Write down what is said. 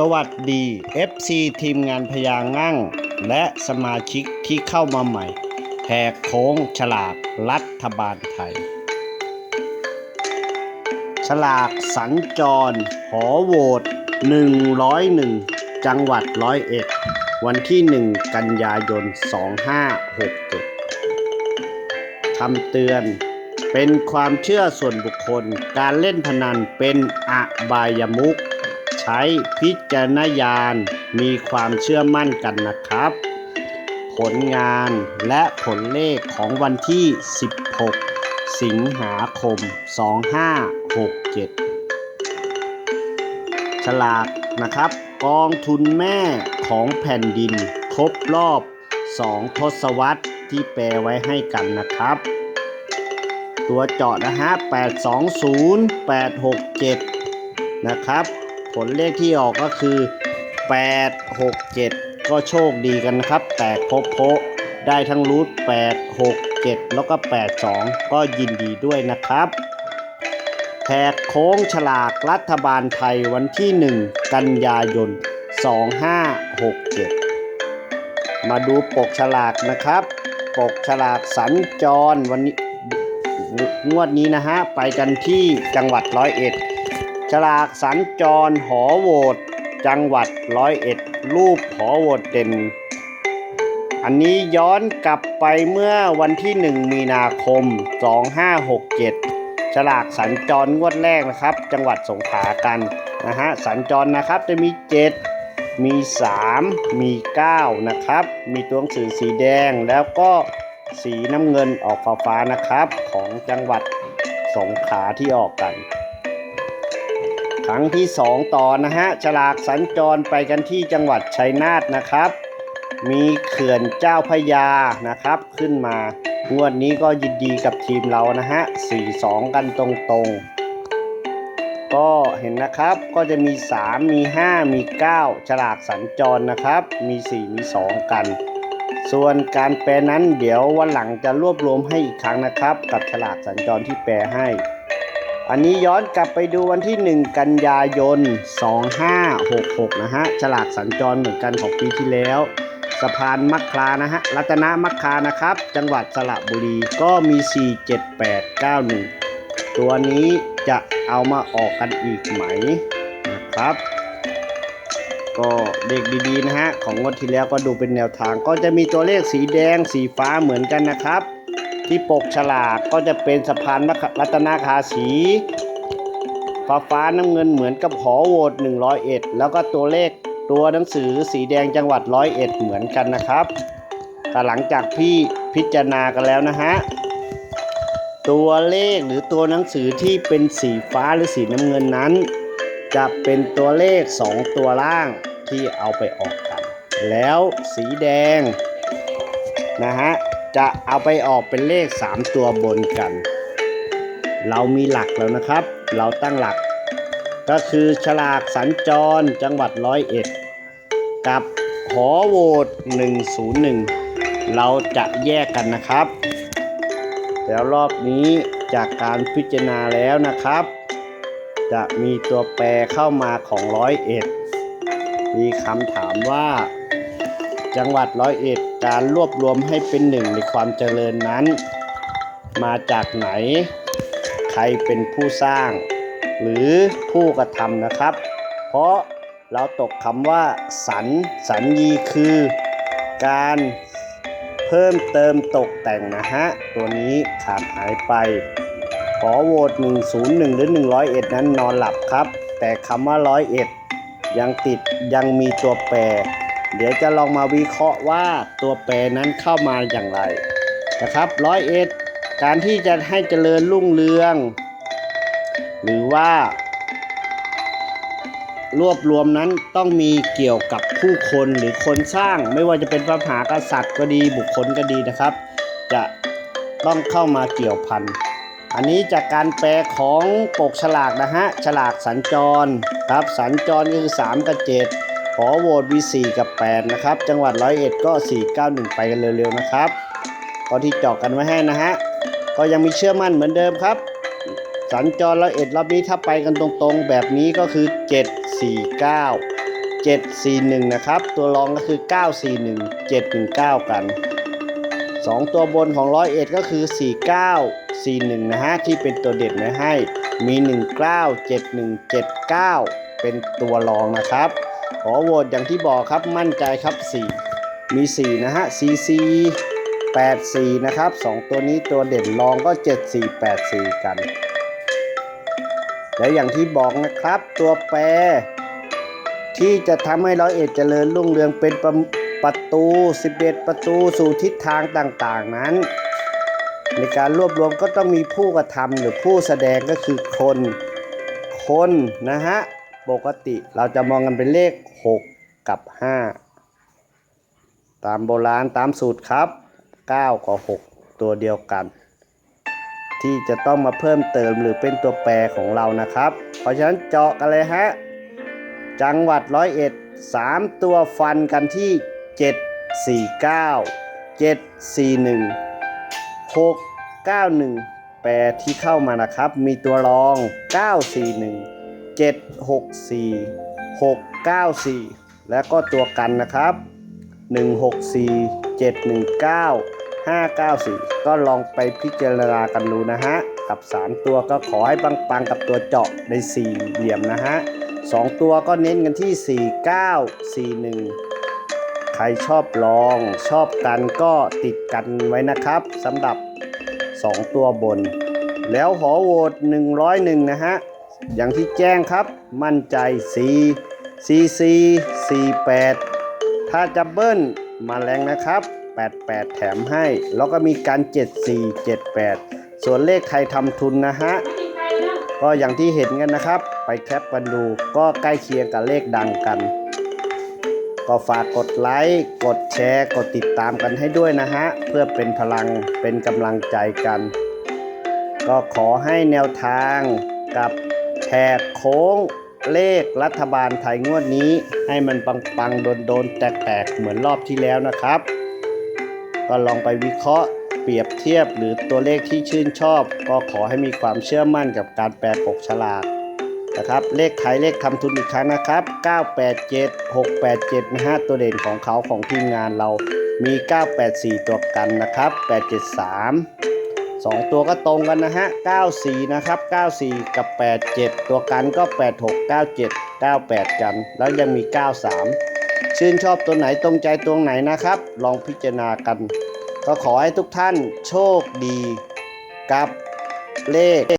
สวัสดี FC ทีมงานพยางั่ง และสมาชิกที่เข้ามาใหม่ แหกโค้งฉลากรัฐบาลไทย ฉลากสัญจร หอโหวต 101 จังหวัดร้อยเอ็ดวันที่ 1 กันยายน 2567คำเตือน เป็นความเชื่อส่วนบุคคล การเล่นพนันเป็นอบายมุข ช้พิจารณญาณมีความเชื่อมั่นกันนะครับ ผลงานและผลเลขของวันที่ 16 สิงหาคม 2567 ฉลากนะครับ กองทุนแม่ของแผ่นดินครบรอบ 2 ทศวรรษที่แปลไว้ให้กันนะครับ ตัวเจาะนะฮะ 820 867 นะครับ ลเลขที่ออกก็คือ 8 6 7 ก็โชคดีกันนะครับ แตกโพโพได้ทั้งรูท8 6 7 แล้วก็ 8 2 ก็ยินดีด้วยนะครับแหกโค้งฉลากรัฐบาลไทยวันที่ 1 กันยายน 2567 มาดูปกฉลากนะครับ ปกฉลากสัญจรวันนี้งวดนี้นะฮะ ไปกันที่จังหวัดร้อยเอ็ด ฉลากสัญจรหอโหวตจังหวัดร้อยเอ็ดรูปหอโหวตเด่น อันนี้ย้อนกลับไปเมื่อวันที่ 1 มีนาคม 2567 ฉลากสัญจรงวดแรกนะครับ จังหวัดสงขลากันนะฮะสัญจรนะครับจะมี 7 มี 3 มี 9 นะครับ มีตัวหนังสือสีแดงแล้วก็สีน้ำเงินออกฟ้าๆนะครับ ของจังหวัดสงขลาที่ออกกัน ครั้งที่ 2 ต่อนะฮะฉลากสัญจรไปกันที่จังหวัดชัยนาทนะครับ มีเขื่อนเจ้าพยานะครับ ขึ้นมางวดนี้ก็ยินดีกับทีมเรานะฮะ 4-2 กันตรงๆ ก็เห็นนะครับก็จะมี 3 มี 5 มี 9 ฉลากสัญจรนะครับ มี 4 มี 2 กัน ส่วนการแปลนั้นเดี๋ยววันหลังจะรวบรวมให้อีกครั้งนะครับ กับฉลากสัญจรที่แปลให้ อันนี้ย้อนกลับไปดูวันที่ 1 กันยายน 2566 นะฮะฉลากสัญจรเหมือนกันของปีที่แล้ว สะพานมัคคลานะฮะรัตนมัคคานะครับ จังหวัดสระบุรีก็มี 47891 ตัวนี้จะเอามาออกกันอีกไหมนะครับ ก็เด็กดีๆนะฮะของงวดที่แล้วก็ดูเป็นแนวทางก็จะมีตัวเลขสีแดงสีฟ้าเหมือนกันนะครับ ที่ปกฉลากก็จะเป็นสะพานมะขรัตนาคาสีฟ้าฟ้าน้ำเงินเหมือนกับหอโหวต101 แล้วก็ตัวเลขตัวหนังสือสีแดงจังหวัดร้อยเอ็ดเหมือนกันนะครับ แต่หลังจากพี่พิจารณากันแล้วนะฮะ ตัวเลขหรือตัวหนังสือที่เป็นสีฟ้าหรือสีน้ำเงินนั้น จะเป็นตัวเลข 2 ตัวล่างที่เอาไปออกกัน แล้วสีแดงนะฮะ จะเอาไปออกเป็นเลข 3 ตัวบนกัน เรามีหลักแล้วนะครับ เราตั้งหลัก ก็คือฉลากสัญจรจังหวัดร้อยเอ็ดกับหอโหวต101 เราจะแยกกันนะครับ แล้วรอบนี้จากการพิจารณาแล้วนะครับ จะมีตัวแปรเข้ามาของร้อยเอ็ดมีคำถามว่า จังหวัดร้อยเอ็ด การรวบรวมให้เป็นหนึ่งในความเจริญนั้น มาจากไหน ใครเป็นผู้สร้าง หรือผู้กระทำนะครับ เพราะเราตกคำว่า สันสัญญีคือ การเพิ่มเติมตกแต่งนะฮะ ตัวนี้ขาดหายไป ขอโหวต101 หรือ 101 นั้นนอนหลับครับ แต่คำว่า 101 ยังติดยังมีตัวแปร เดี๋ยวจะลองมาวิเคราะห์ว่าตัวแปรนั้นเข้ามาอย่างไรนะครับ101การที่จะให้เจริญรุ่งเรือง หรือว่า รวบรวมนั้นต้องมีเกี่ยวกับผู้คนหรือคนสร้าง ไม่ว่าจะเป็นพระมหากษัตริย์ก็ดีบุคคลก็ดีนะครับ จะต้องเข้ามาเกี่ยวพันอันนี้จากการแปลของปกฉลากนะฮะฉลากสัญจรครับสัญจรก็คือ3กับ7 ขอโหวตวี4กับ 8 นะครับ จังหวัดร้อยเอ็ดก็ 491 ไปกันเร็วๆนะครับก็ที่เจาะกันไว้ให้นะฮะ ก็ยังมีเชื่อมั่นเหมือนเดิมครับ สัญจรร้อยเอ็ดรอบนี้ถ้าไปกันตรงๆ แบบนี้ก็คือ 7 4 9 741 นะครับ ตัวรองก็คือ 941 719 กัน 2 ตัวบนของร้อยเอ็ดก็คือ 4941 นะฮะ ที่เป็นตัวเด็ดไว้ให้ มี 19 71 79 เป็นตัวรองนะครับ ขอโหวตอย่างที่บอกครับมั่นใจครับ 4 มี 4 นะฮะ CC 84 นะครับ 2 ตัวนี้ตัวเด่นรองก็ 7484 กัน และอย่างที่บอกนะครับตัวแปร ที่จะทำให้ร้อยเอ็ดเจริญรุ่งเรืองเป็นประประตู 11 ประตูสู่ทิศทางต่างๆนั้น ในการรวบรวมก็ต้องมีผู้กระทำหรือผู้แสดงก็คือคน คนนะฮะ ปกติเราจะมองกันเป็นเลข 6 กับ 5 ตามโบราณตามสูตรครับ 9 กับ 6 ตัวเดียวกัน ที่จะต้องมาเพิ่มเติมหรือเป็นตัวแปรของเรานะครับ เพราะฉะนั้นเจาะกันเลยฮะ จังหวัดร้อยเอ็ดสามตัวฟันกันที่ 7 4 9 7 4 1 6 9 1 แปรที่เข้ามานะครับ มีตัวรอง 941 7 6 4 6 9 4 และก็ตัวกันนะครับ 1 6 4 7 1 9 5 9 4 ก็ลองไปพิจารณากันดูนะฮะ กับ 3 ตัวก็ขอให้ปังๆกับตัวเจาะใน4เหลี่ยมนะฮะ 2 ตัวก็เน้นกันที่ 49 41ใครชอบลองชอบกันก็ติดกันไว้นะครับสำหรับ 2 ตัวบน แล้วขอโหวต101 นะฮะ อย่างที่แจ้งครับ มั่นใจ 4 CC 48 ถ้าจะเบิ้ลมาแรงนะครับ 88 แถมให้ แล้วก็มีการ 74 78 ส่วนเลขใครทำทุนนะฮะ ก็อย่างที่เห็นกันนะครับ ไปแคปกันดูก็ใกล้เคียงกับเลขดังกัน ก็ฝากกดไลค์ กดแชร์ กดติดตามกันให้ด้วยนะฮะ เพื่อเป็นพลังเป็นกำลังใจกัน ก็ขอให้แนวทางกับ แหกโค้งเลขรัฐบาลไทยงวดนี้ ให้มันปังๆ โดนๆ แตกๆ เหมือนรอบที่แล้วนะครับ ก็ลองไปวิเคราะห์เปรียบเทียบหรือตัวเลขที่ชื่นชอบ ก็ขอให้มีความเชื่อมั่นกับการแปลปกฉลากนะครับเลขไทยเลขทำทุนอีกครั้งนะครับ 987 687นะฮะตัวเด่นของเขาของทีมงานเรามี 984 ตัวกันนะครับ 873 2 ตัวก็ตรงกันนะฮะ 94 นะครับ 94 กับ 87 ตัวกันก็ 86 97 98 กัน แล้วยังมี 93 ชื่นชอบตัวไหนตรงใจตัวไหนนะครับ ลองพิจารณากัน ก็ขอให้ทุกท่านโชคดีกับเลข